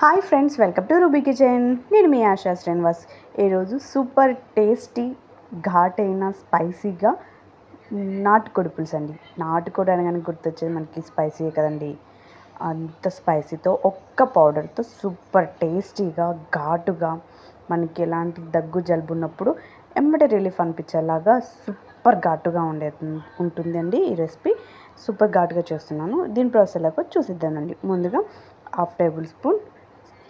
Hi friends welcome to Ruby kitchen. నేను మీ ఆశా శ్రీనివాస్. ఈరోజు సూపర్ టేస్టీ ఘాట్ స్పైసీగా నాటుకోడి పులుసు అండి. నాటుకోడి అనగానే గుర్తొచ్చేది మనకి స్పైసీ కదండి. అంత స్పైసీతో ఒక్క పౌడర్తో సూపర్ టేస్టీగా ఘాటుగా మనకి ఎలాంటి దగ్గు జలుబు ఉన్నప్పుడు ఎమ్మటే రిలీఫ్ అనిపించేలాగా సూపర్ ఘాటుగా ఉండే ఉంటుందండి ఈ రెసిపీ. సూపర్ ఘాటుగా చేస్తున్నాను. దీని ప్రాసెస్లకు చూసిద్దానండి ముందుగా half tablespoon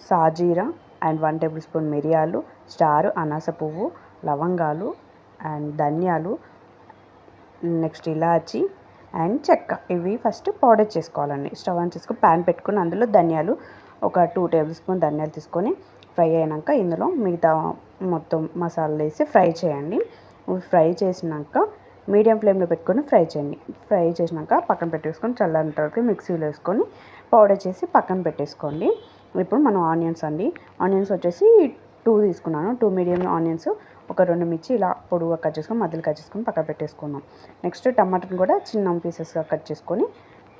shahjeera and one tablespoon మిరియాలు స్టార్ అనాస పువ్వు లవంగాలు అండ్ ధనియాలు నెక్స్ట్ ఇలాచి అండ్ చెక్క. ఇవి ఫస్ట్ పౌడర్ చేసుకోవాలండి. స్టవ్ ఆన్ చేసుకుని ప్యాన్ పెట్టుకుని అందులో ధనియాలు ఒక టూ టేబుల్ స్పూన్ ధనియాలు తీసుకొని ఫ్రై అయినాక ఇందులో మిగతా మొత్తం మసాలాలు వేసి ఫ్రై చేయండి. ఫ్రై చేసినాక మీడియం ఫ్లేమ్లో పెట్టుకొని ఫ్రై చేయండి. ఫ్రై చేసినాక పక్కన పెట్టేసుకొని చల్లని తర్వాత మిక్సీలో వేసుకొని పౌడర్ చేసి పక్కన పెట్టేసుకోండి. ఇప్పుడు మనం ఆనియన్స్ అండి. ఆనియన్స్ వచ్చేసి టూ తీసుకున్నాను. టూ మీడియం ఆనియన్స్ ఒక రెండు మిర్చి ఇలా పొడుగుగా కట్ చేసుకొని మధ్యలో కట్ చేసుకొని పక్కన పెట్టేసుకున్నాం నెక్స్ట్ టమాటాని కూడా చిన్న పీసెస్గా కట్ చేసుకొని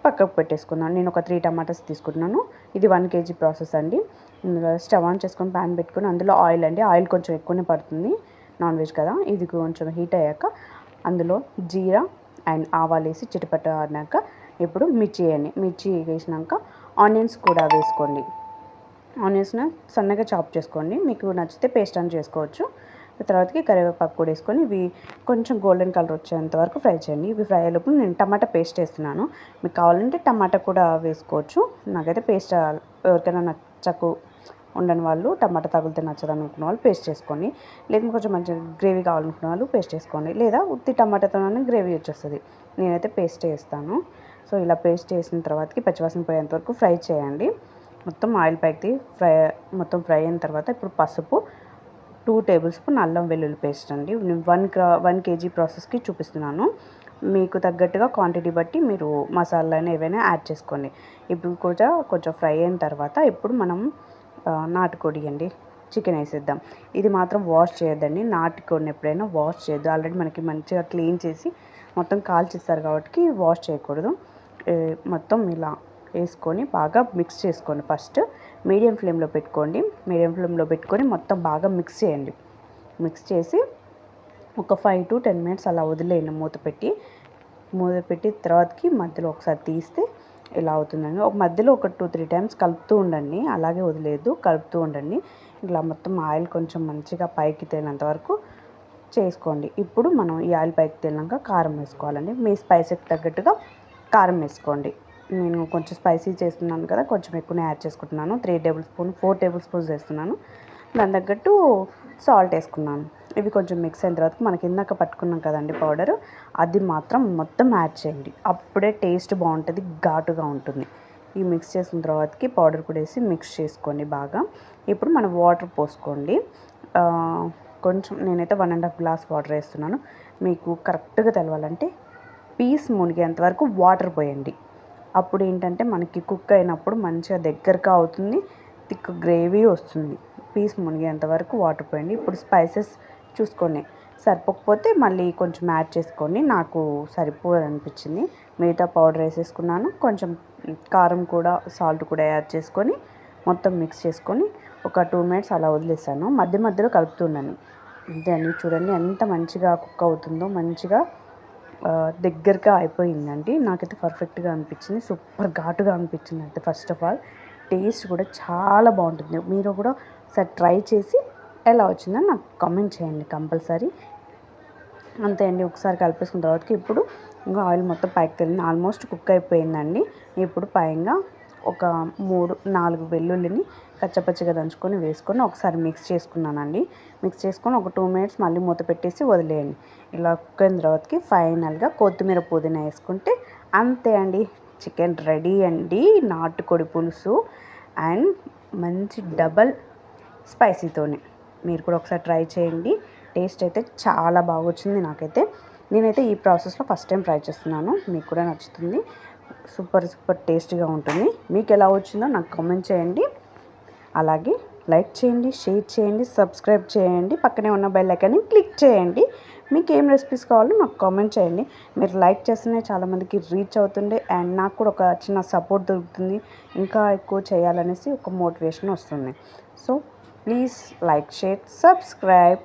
పక్కకు పెట్టేసుకున్నాను నేను ఒక త్రీ టమాటాస్ తీసుకుంటున్నాను. ఇది వన్ కేజీ ప్రాసెస్ అండి. స్టవ్ ఆన్ చేసుకొని ప్యాన్ పెట్టుకొని అందులో ఆయిల్ అండి. ఆయిల్ కొంచెం ఎక్కువనే పడుతుంది నాన్ వెజ్ కదా. ఇది కొంచెం హీట్ అయ్యాక అందులో జీరా అండ్ ఆవాలు వేసి చిటపట ఆడినాక ఇప్పుడు మిర్చి వేయండి. మిర్చి వేసినాక ఆనియన్స్ కూడా వేసుకోండి. ఆనియన్స్ని సన్నగా చాప్ చేసుకోండి. మీకు నచ్చితే పేస్ట్ అని చేసుకోవచ్చు. తర్వాతకి కరివేపాకు కూడా వేసుకొని ఇవి కొంచెం గోల్డెన్ కలర్ వచ్చేంత వరకు ఫ్రై చేయండి. ఇవి ఫ్రై అయ్యేలోపు నేను టమాటా పేస్ట్ వేస్తున్నాను. మీకు కావాలంటే టమాటా కూడా వేసుకోవచ్చు. నాకైతే పేస్ట్ ఎవరికైనా నచ్చకు ఉండని వాళ్ళు టమాటా తగిలితే నచ్చదు అనుకున్న వాళ్ళు పేస్ట్ చేసుకోండి. లేకుంటే కొంచెం మంచి గ్రేవీ కావాలనుకున్న వాళ్ళు పేస్ట్ చేసుకోండి. లేదా ఉత్తి టమాటాతోనే గ్రేవీ వచ్చేస్తుంది. నేనైతే పేస్ట్ వేస్తాను. సో ఇలా పేస్ట్ చేసిన తర్వాతకి పచ్చివాసన పోయేంత వరకు ఫ్రై చేయండి. మొత్తం ఆయిల్ పైకి ఫ్రై మొత్తం ఫ్రై అయిన తర్వాత ఇప్పుడు పసుపు టూ టేబుల్ స్పూన్ అల్లం వెల్లుల్లి పేస్ట్ అండి. వన్ క్రా వన్ కేజీ ప్రాసెస్కి చూపిస్తున్నాను. మీకు తగ్గట్టుగా క్వాంటిటీ బట్టి మీరు మసాలాని ఏవైనా యాడ్ చేసుకోండి. ఇప్పుడు కూడా కొంచెం ఫ్రై అయిన తర్వాత ఇప్పుడు మనం నాటుకోడి అండి చికెన్ వేసేద్దాం. ఇది మాత్రం వాష్ చేయొద్దండి. నాటుకోడిని ఎప్పుడైనా వాష్ చేయొద్దు. ఆల్రెడీ మనకి మంచిగా క్లీన్ చేసి మొత్తం కాల్చిస్తారు కాబట్టి వాష్ చేయకూడదు. మొత్తం ఇలా వేసుకొని బాగా మిక్స్ చేసుకోండి ఫస్ట్ మీడియం ఫ్లేమ్లో పెట్టుకోండి. మీడియం ఫ్లేమ్లో పెట్టుకొని మొత్తం బాగా మిక్స్ చేయండి. మిక్స్ చేసి ఒక ఫైవ్ టు టెన్ మినిట్స్ అలా వదిలేయండి మూత పెట్టి. మూత పెట్టి తర్వాతకి మధ్యలో ఒకసారి తీస్తే ఇలా అవుతుందండి. ఒక మధ్యలో ఒక టూ త్రీ టైమ్స్ కలుపుతూ ఉండండి. అలాగే వదిలేదు కలుపుతూ ఉండండి. ఇలా మొత్తం ఆయిల్ కొంచెం మంచిగా పైకి తేలినంత వరకు చేసుకోండి. ఇప్పుడు మనం ఈ ఆయిల్ పైకి తేలినాక కారం వేసుకోవాలండి. మీ స్పైసీకి తగ్గట్టుగా కారం వేసుకోండి. నేను కొంచెం స్పైసీ చేస్తున్నాను కదా కొంచెం ఎక్కువనే యాడ్ చేసుకుంటున్నాను. Three tablespoon four tablespoons వేస్తున్నాను. దాని తగ్గట్టు సాల్ట్ వేసుకున్నాను. ఇవి కొంచెం మిక్స్ అయిన తర్వాత మనకి ఇందాక పట్టుకున్నాం కదండి పౌడర్ అది మాత్రం మొత్తం యాడ్ చేయండి. అప్పుడే టేస్ట్ బాగుంటుంది ఘాటుగా ఉంటుంది. ఈ మిక్స్ చేసిన తర్వాతకి పౌడర్ కూడా వేసి మిక్స్ చేసుకోండి బాగా. ఇప్పుడు మనం వాటర్ పోసుకోండి. కొంచెం నేనైతే one and half glass water వేస్తున్నాను. మీకు కరెక్ట్గా తెలవాలంటే పీస్ మునిగేంత వరకు వాటర్ పోయండి. అప్పుడు ఏంటంటే మనకి కుక్ అయినప్పుడు మంచిగా దగ్గరగా అవుతుంది థిక్ గ్రేవీ వస్తుంది. పీస్ మునిగేంత వరకు వాటర్ పోయండి. ఇప్పుడు స్పైసెస్ చూసుకోండి. సరిపోకపోతే మళ్ళీ కొంచెం యాడ్ చేసుకొని నాకు సరిపోదు అనిపించింది మిగతా పౌడర్ వేసేసుకున్నాను. కొంచెం కారం కూడా సాల్ట్ కూడా యాడ్ చేసుకొని మొత్తం మిక్స్ చేసుకొని ఒక టూ మినిట్స్ అలా వదిలేసాను. మధ్య మధ్యలో కలుపుతున్నాను దాన్ని చూడండి ఎంత మంచిగా కుక్ అవుతుందో మంచిగా దగ్గరగా అయిపోయిందండి. నాకైతే పర్ఫెక్ట్గా అనిపించింది. సూపర్ ఘాటుగా అనిపించింది అయితే ఫస్ట్ ఆఫ్ ఆల్ టేస్ట్ కూడా చాలా బాగుంటుంది. మీరు కూడా ఒకసారి ట్రై చేసి ఎలా వచ్చిందో నాకు కామెంట్ చేయండి కంపల్సరీ. అంతే అండి ఒకసారి కలిపేసుకున్న తర్వాత ఇప్పుడు ఇంకా ఆయిల్ మొత్తం పైకి తెలియదు ఆల్మోస్ట్ కుక్ అయిపోయిందండి. ఇప్పుడు పైగా ఒక మూడు నాలుగు వెల్లుల్లిని కచ్చపచ్చిగా దంచుకొని వేసుకొని ఒకసారి మిక్స్ చేసుకున్నానండి. మిక్స్ చేసుకొని ఒక టూ మినిట్స్ మళ్ళీ మూత పెట్టేసి వదిలేయండి. ఇలా కుక్ తర్వాతకి ఫైనల్గా కొత్తిమీర పుదీనా వేసుకుంటే అంతే అండి. చికెన్ రెడీ అండి. నాటుకోడి పులుసు అండ్ మంచి డబల్ స్పైసీతోనే మీరు కూడా ఒకసారి ట్రై చేయండి. టేస్ట్ అయితే చాలా బాగా వచ్చింది నాకైతే. నేనైతే ఈ ప్రాసెస్లో ఫస్ట్ టైం ట్రై చేస్తున్నాను. మీకు కూడా నచ్చుతుంది. సూపర్ సూపర్ టేస్టీగా ఉంటుంది. మీకు ఎలా వచ్చిందో నాకు కామెంట్ చేయండి. అలాగే లైక్ చేయండి షేర్ చేయండి సబ్స్క్రైబ్ చేయండి. పక్కనే ఉన్న బెల్ ఐకాన్ని క్లిక్ చేయండి. మీకు ఏం రెసిపీస్ కావాలో నాకు కామెంట్ చేయండి. మీరు లైక్ చేస్తేనే చాలామందికి రీచ్ అవుతుండే అండ్ నాకు కూడా ఒక చిన్న సపోర్ట్ దొరుకుతుంది. ఇంకా ఎక్కువ చేయాలనేసి ఒక మోటివేషన్ వస్తుంది. So please like share subscribe.